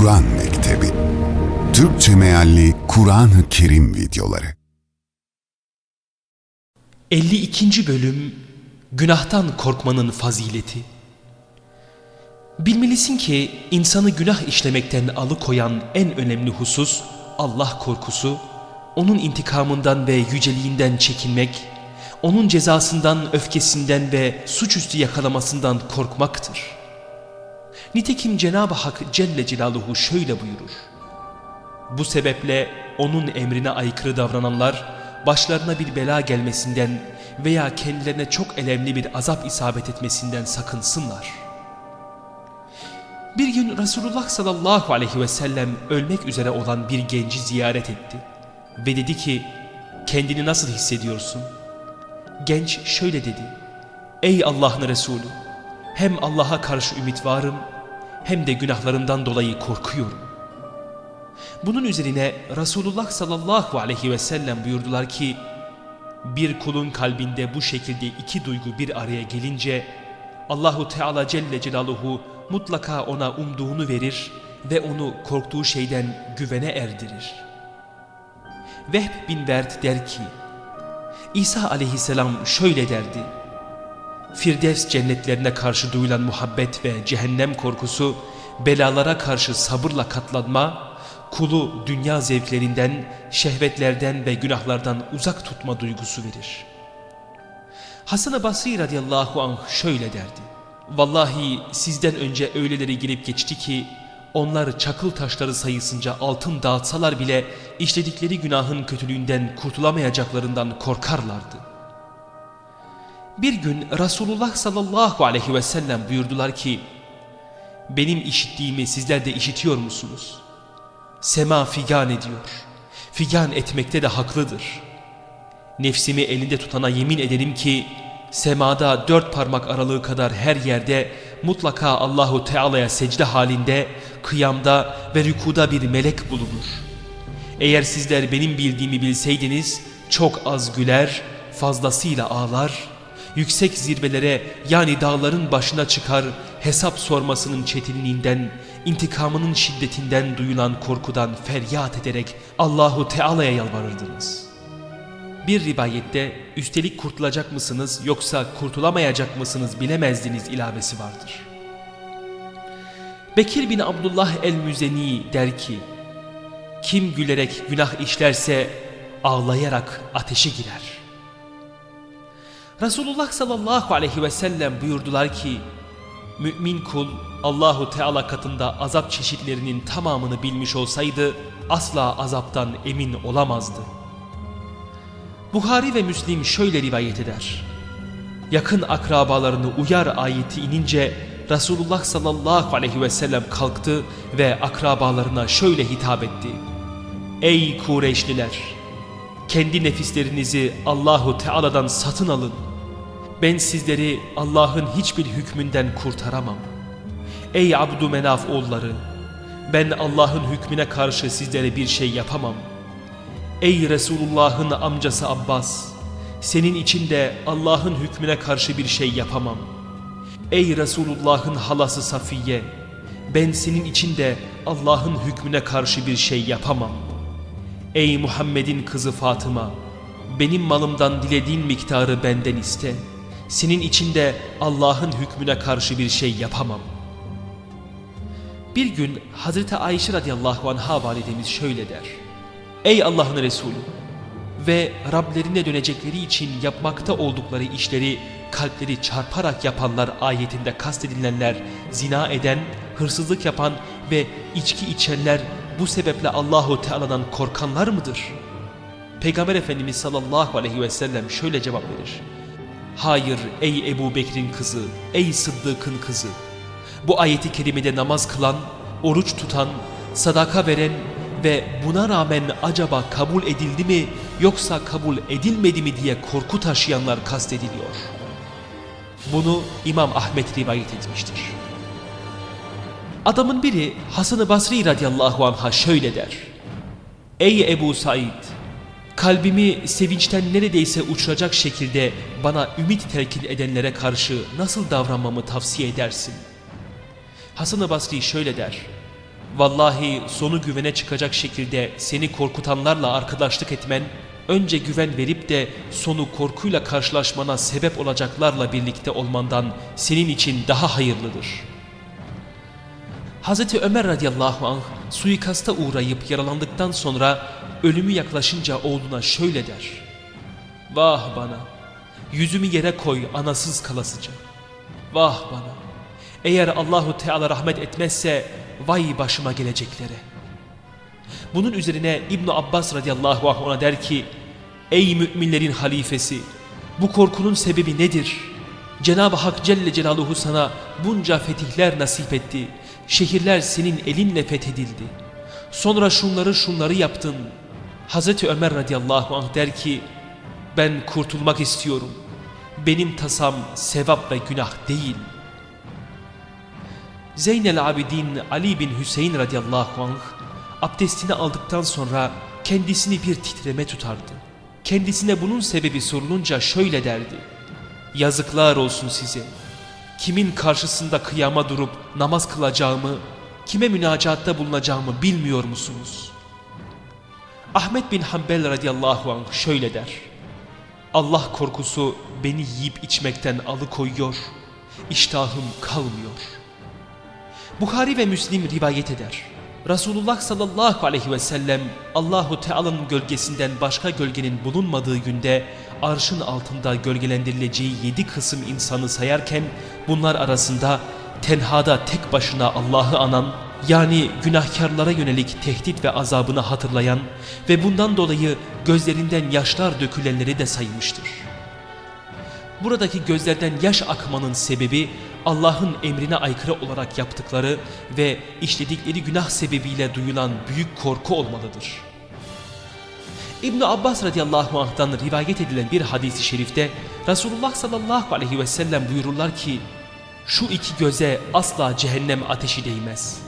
Kur'an Mektebi Türkçe mealli Kur'an-ı Kerim videoları 52. Bölüm Günahtan Korkmanın Fazileti Bilmelisin ki insanı günah işlemekten alıkoyan en önemli husus Allah korkusu, onun intikamından ve yüceliğinden çekinmek, onun cezasından, öfkesinden ve suçüstü yakalamasından korkmaktır. Nitekim Cenab-ı Hak Celle Celaluhu şöyle buyurur. Bu sebeple onun emrine aykırı davrananlar başlarına bir bela gelmesinden veya kendilerine çok elemli bir azap isabet etmesinden sakınsınlar. Bir gün Resulullah sallallahu aleyhi ve sellem ölmek üzere olan bir genci ziyaret etti ve dedi ki kendini nasıl hissediyorsun? Genç şöyle dedi Ey Allah'ın Resulü hem Allah'a karşı ümit varım hem de günahlarımdan dolayı korkuyorum. Bunun üzerine Resulullah sallallahu aleyhi ve sellem buyurdular ki bir kulun kalbinde bu şekilde iki duygu bir araya gelince Allahu Teala Celle Celaluhu mutlaka ona umduğunu verir ve onu korktuğu şeyden güvene erdirir. Vehb bin Verd der ki İsa aleyhisselam şöyle derdi Firdevs cennetlerine karşı duyulan muhabbet ve cehennem korkusu belalara karşı sabırla katlanma kulu dünya zevklerinden, şehvetlerden ve günahlardan uzak tutma duygusu verir. Hasan-ı Basri radıyallahu anh şöyle derdi. Vallahi sizden önce öyleleri gelip geçti ki onlar çakıl taşları sayısınca altın dağıtsalar bile işledikleri günahın kötülüğünden kurtulamayacaklarından korkarlardı. Bir gün Resulullah sallallahu aleyhi ve sellem buyurdular ki benim işittiğimi sizler de işitiyor musunuz? Sema figan ediyor. Figan etmekte de haklıdır. Nefsimi elinde tutana yemin ederim ki semada dört parmak aralığı kadar her yerde mutlaka Allahu Teala'ya secde halinde, kıyamda ve rükuda bir melek bulunur. Eğer sizler benim bildiğimi bilseydiniz çok az güler, fazlasıyla ağlar, yüksek zirvelere yani dağların başına çıkar hesap sormasının çetinliğinden, intikamının şiddetinden duyulan korkudan feryat ederek Allahu Teala'ya yalvarırdınız. Bir rivayette üstelik kurtulacak mısınız yoksa kurtulamayacak mısınız bilemezdiniz ilavesi vardır. Bekir bin Abdullah el-Müzeni der ki, kim gülerek günah işlerse ağlayarak ateşe girer. Resulullah sallallahu aleyhi ve sellem buyurdular ki, Mümin kul Allahu Teala katında azap çeşitlerinin tamamını bilmiş olsaydı asla azaptan emin olamazdı. Buhari ve Müslim şöyle rivayet eder. Yakın akrabalarını uyar ayeti inince Resulullah sallallahu aleyhi ve sellem kalktı ve akrabalarına şöyle hitap etti. Ey Kureyşliler! Kendi nefislerinizi Allahu Teala'dan satın alın. Ben sizleri Allah'ın hiçbir hükmünden kurtaramam. Ey Abdümenaf oğulları! Ben Allah'ın hükmüne karşı sizlere bir şey yapamam. Ey Resulullah'ın amcası Abbas! Senin için de Allah'ın hükmüne karşı bir şey yapamam. Ey Resulullah'ın halası Safiye! Ben senin için de Allah'ın hükmüne karşı bir şey yapamam. Ey Muhammed'in kızı Fatıma! Benim malımdan dilediğin miktarı benden iste.'' Senin içinde Allah'ın hükmüne karşı bir şey yapamam. Bir gün Hazreti Ayşe radıyallahu anh'a validemiz şöyle der. Ey Allah'ın Resulü ve Rablerine dönecekleri için yapmakta oldukları işleri kalpleri çarparak yapanlar ayetinde kastedilenler zina eden, hırsızlık yapan ve içki içenler bu sebeple Allahu Teala'dan korkanlar mıdır? Peygamber Efendimiz sallallahu aleyhi ve sellem şöyle cevap verir. Hayır ey Ebu Bekir'in kızı, ey Sıddık'ın kızı. Bu ayeti kerimede namaz kılan, oruç tutan, sadaka veren ve buna rağmen acaba kabul edildi mi yoksa kabul edilmedi mi diye korku taşıyanlar kastediliyor. Bunu İmam Ahmet rivayet etmiştir. Adamın biri Hasan-ı Basri radıyallahu anh'a şöyle der. Ey Ebu Said! Kalbimi sevinçten neredeyse uçuracak şekilde bana ümit telkin edenlere karşı nasıl davranmamı tavsiye edersin? Hasan-ı Basri şöyle der. Vallahi sonu güvene çıkacak şekilde seni korkutanlarla arkadaşlık etmen, önce güven verip de sonu korkuyla karşılaşmana sebep olacaklarla birlikte olmandan senin için daha hayırlıdır. Hazreti Ömer radıyallahu anh suikasta uğrayıp yaralandıktan sonra ölümü yaklaşınca oğluna şöyle der. Vah bana, yüzümü yere koy anasız kalasıca. Vah bana, eğer Allahu Teala rahmet etmezse vay başıma geleceklere. Bunun üzerine İbn Abbas radıyallahu anh ona der ki, Ey müminlerin halifesi, bu korkunun sebebi nedir? Cenab-ı Hak Celle Celaluhu sana bunca fetihler nasip etti. Şehirler senin elinle fethedildi. Sonra şunları şunları yaptın. Hazreti Ömer radıyallahu anh der ki, ben kurtulmak istiyorum. Benim tasam sevap ve günah değil. Zeynel Abidin Ali bin Hüseyin radıyallahu anh abdestini aldıktan sonra kendisini bir titreme tutardı. Kendisine bunun sebebi sorulunca şöyle derdi. Yazıklar olsun size. Kimin karşısında kıyama durup namaz kılacağımı, kime münacatta bulunacağımı bilmiyor musunuz? Ahmet bin Hanbel radıyallahu anh şöyle der. Allah korkusu beni yiyip içmekten alıkoyuyor, iştahım kalmıyor. Bukhari ve Müslim rivayet eder. Resulullah sallallahu aleyhi ve sellem Allahu Teala'nın gölgesinden başka gölgenin bulunmadığı günde arşın altında gölgelendirileceği yedi kısım insanı sayarken bunlar arasında tenhada tek başına Allah'ı anan yani günahkarlara yönelik tehdit ve azabını hatırlayan ve bundan dolayı gözlerinden yaşlar dökülenleri de saymıştır. Buradaki gözlerden yaş akmanın sebebi Allah'ın emrine aykırı olarak yaptıkları ve işledikleri günah sebebiyle duyulan büyük korku olmalıdır. ibn Abbas radıyallahu anh'tan rivayet edilen bir hadisi şerifte Resulullah sallallahu aleyhi ve sellem buyururlar ki şu iki göze asla cehennem ateşi değmez.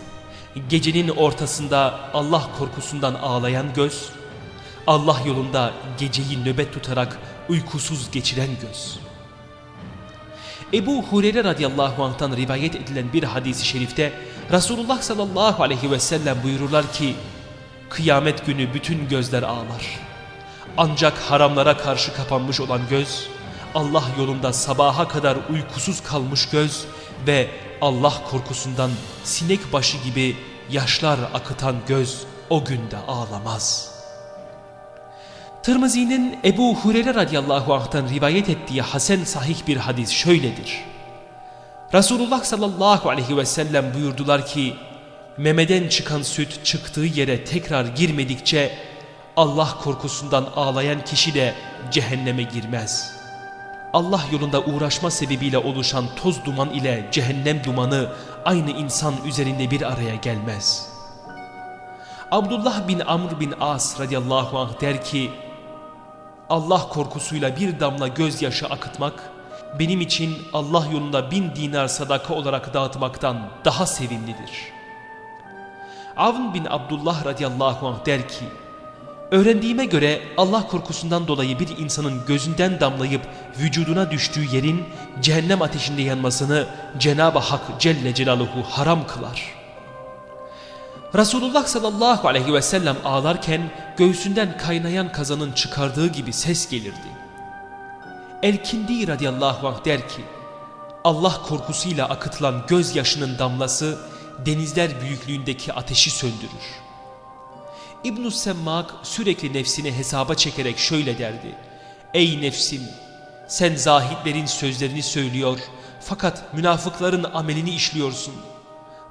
Gecenin ortasında Allah korkusundan ağlayan göz, Allah yolunda geceyi nöbet tutarak uykusuz geçiren göz. Ebu Hureyre radıyallahu anh'tan rivayet edilen bir hadisi şerifte Resulullah sallallahu aleyhi ve sellem buyururlar ki Kıyamet günü bütün gözler ağlar. Ancak haramlara karşı kapanmış olan göz, Allah yolunda sabaha kadar uykusuz kalmış göz ve Allah korkusundan sinek başı gibi yaşlar akıtan göz o günde ağlamaz.'' Tirmizi'nin Ebu Hureyre radıyallahu anh'tan rivayet ettiği hasen sahih bir hadis şöyledir. Resulullah sallallahu aleyhi ve sellem buyurdular ki, memeden çıkan süt çıktığı yere tekrar girmedikçe Allah korkusundan ağlayan kişi de cehenneme girmez. Allah yolunda uğraşma sebebiyle oluşan toz duman ile cehennem dumanı aynı insan üzerinde bir araya gelmez. Abdullah bin Amr bin As radıyallahu anh der ki, Allah korkusuyla bir damla gözyaşı akıtmak, benim için Allah yolunda bin dinar sadaka olarak dağıtmaktan daha sevimlidir. Avn bin Abdullah radıyallahu anh der ki, Öğrendiğime göre Allah korkusundan dolayı bir insanın gözünden damlayıp vücuduna düştüğü yerin cehennem ateşinde yanmasını Cenab-ı Hak Celle Celaluhu haram kılar.'' Resulullah sallallahu aleyhi ve sellem ağlarken göğsünden kaynayan kazanın çıkardığı gibi ses gelirdi. Elkindi radıyallahu anh der ki, Allah korkusuyla akıtılan gözyaşının damlası denizler büyüklüğündeki ateşi söndürür. İbn-i Semmak sürekli nefsini hesaba çekerek şöyle derdi. Ey nefsim! Sen zahitlerin sözlerini söylüyor fakat münafıkların amelini işliyorsun.''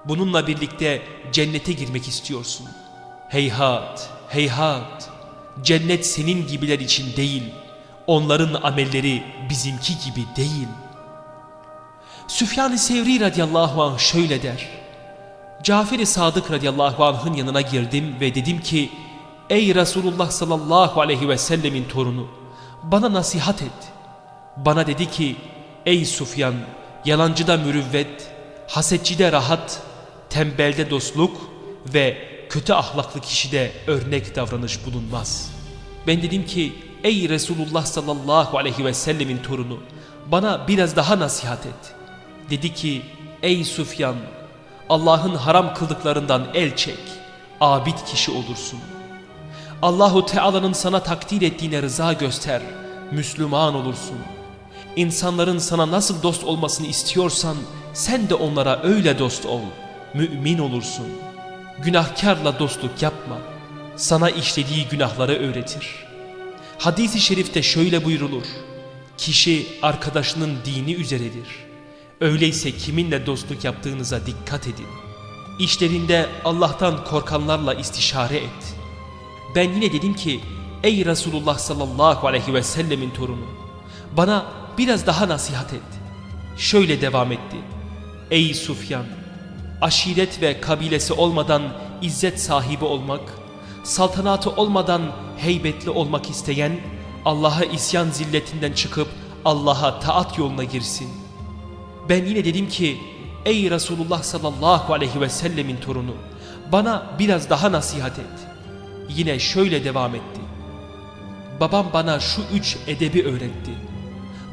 Bununla birlikte cennete girmek istiyorsun. Heyhat, heyhat. Cennet senin gibiler için değil. Onların amelleri bizimki gibi değil. Süfyan-ı Sevri radıyallahu anh şöyle der. Cafer-i Sadık radıyallahu anh'ın yanına girdim ve dedim ki Ey Resulullah sallallahu aleyhi ve sellemin torunu bana nasihat et. Bana dedi ki ey Sufyan yalancıda mürüvvet, hasetçide rahat, tembelde dostluk ve kötü ahlaklı kişide örnek davranış bulunmaz. Ben dedim ki ey Resulullah sallallahu aleyhi ve sellemin torunu bana biraz daha nasihat et. Dedi ki ey Sufyan Allah'ın haram kıldıklarından el çek. Abid kişi olursun. Allahu Teala'nın sana takdir ettiğine rıza göster. Müslüman olursun. İnsanların sana nasıl dost olmasını istiyorsan sen de onlara öyle dost ol. Mümin olursun. Günahkarla dostluk yapma. Sana işlediği günahları öğretir. Hadis-i şerifte şöyle buyrulur. Kişi arkadaşının dini üzeredir. Öyleyse kiminle dostluk yaptığınıza dikkat edin. İşlerinde Allah'tan korkanlarla istişare et. Ben yine dedim ki ey Resulullah sallallahu aleyhi ve sellemin torunu bana biraz daha nasihat et. Şöyle devam etti. Ey Sufyan aşiret ve kabilesi olmadan izzet sahibi olmak, saltanatı olmadan heybetli olmak isteyen Allah'a isyan zilletinden çıkıp Allah'a taat yoluna girsin. Ben yine dedim ki ey Resulullah sallallahu aleyhi ve sellemin torunu bana biraz daha nasihat et. Yine şöyle devam etti. Babam bana şu üç edebi öğretti.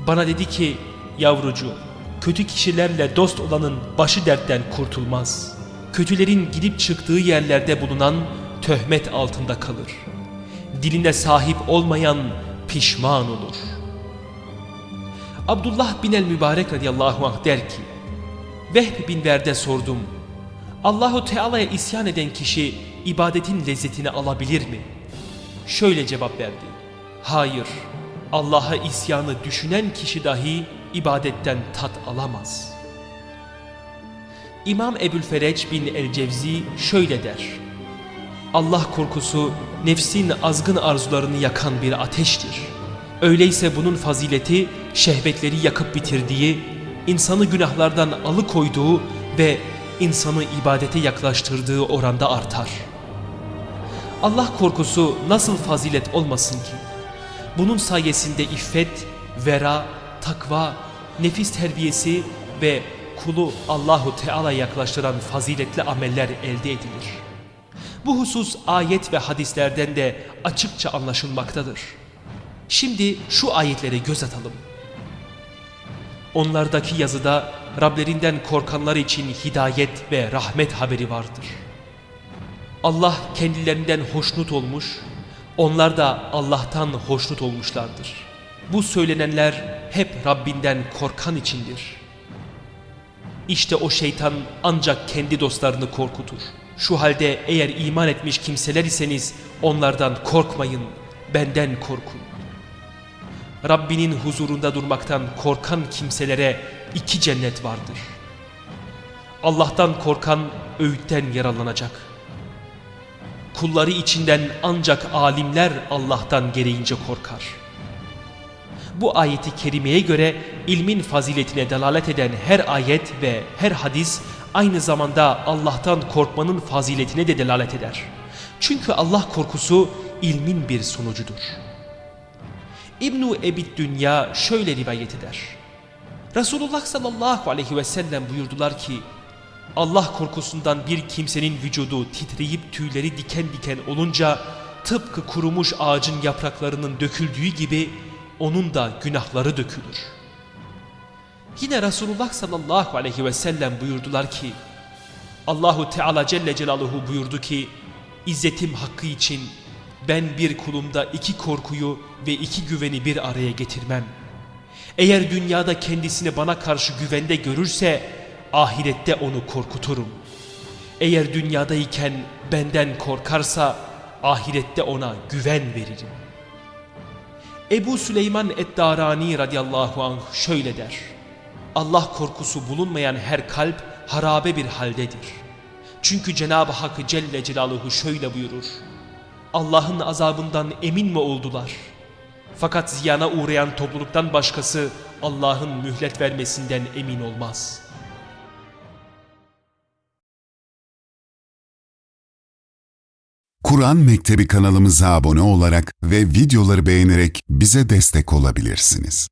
Bana dedi ki yavrucu kötü kişilerle dost olanın başı dertten kurtulmaz. Kötülerin gidip çıktığı yerlerde bulunan töhmet altında kalır. Diline sahip olmayan pişman olur. Abdullah bin el Mübarek radıyallahu anh der ki Vehb bin Verde sordum. Allahu Teala'ya isyan eden kişi ibadetin lezzetini alabilir mi? Şöyle cevap verdi. Hayır, Allah'a isyanı düşünen kişi dahi ibadetten tat alamaz. İmam Ebu'l-Fereç bin el-Cevzi şöyle der. Allah korkusu nefsin azgın arzularını yakan bir ateştir. Öyleyse bunun fazileti şehvetleri yakıp bitirdiği, insanı günahlardan alıkoyduğu ve insanı ibadete yaklaştırdığı oranda artar. Allah korkusu nasıl fazilet olmasın ki? Bunun sayesinde iffet, vera, takva, nefis terbiyesi ve kulu Allahu Teala'ya yaklaştıran faziletli ameller elde edilir. Bu husus ayet ve hadislerden de açıkça anlaşılmaktadır. Şimdi şu ayetlere göz atalım. Onlardaki yazıda Rablerinden korkanlar için hidayet ve rahmet haberi vardır. Allah kendilerinden hoşnut olmuş, onlar da Allah'tan hoşnut olmuşlardır. Bu söylenenler hep Rabbinden korkan içindir. İşte o şeytan ancak kendi dostlarını korkutur. Şu halde eğer iman etmiş kimseler iseniz onlardan korkmayın, benden korkun. Rabbinin huzurunda durmaktan korkan kimselere iki cennet vardır. Allah'tan korkan öğütten yararlanacak. Kulları içinden ancak alimler Allah'tan gereğince korkar. Bu ayeti kerimeye göre ilmin faziletine delalet eden her ayet ve her hadis aynı zamanda Allah'tan korkmanın faziletine de delalet eder. Çünkü Allah korkusu ilmin bir sonucudur. İbn-i Ebid Dünya şöyle rivayet eder. Resulullah sallallahu aleyhi ve sellem buyurdular ki Allah korkusundan bir kimsenin vücudu titreyip tüyleri diken diken olunca tıpkı kurumuş ağacın yapraklarının döküldüğü gibi onun da günahları dökülür. Yine Resulullah sallallahu aleyhi ve sellem buyurdular ki Allahu Teala Celle Celaluhu buyurdu ki İzzetim hakkı için ben bir kulumda iki korkuyu ve iki güveni bir araya getirmem. Eğer dünyada kendisini bana karşı güvende görürse ahirette onu korkuturum. Eğer dünyadayken benden korkarsa ahirette ona güven veririm. Ebu Süleyman Eddarani radıyallahu anh şöyle der. Allah korkusu bulunmayan her kalp harabe bir haldedir. Çünkü Cenab-ı Hak Celle Celaluhu şöyle buyurur. Allah'ın azabından emin mi oldular? Fakat ziyana uğrayan topluluktan başkası Allah'ın mühlet vermesinden emin olmaz. Kur'an Mektebi kanalımıza abone olarak ve videoları beğenerek bize destek olabilirsiniz.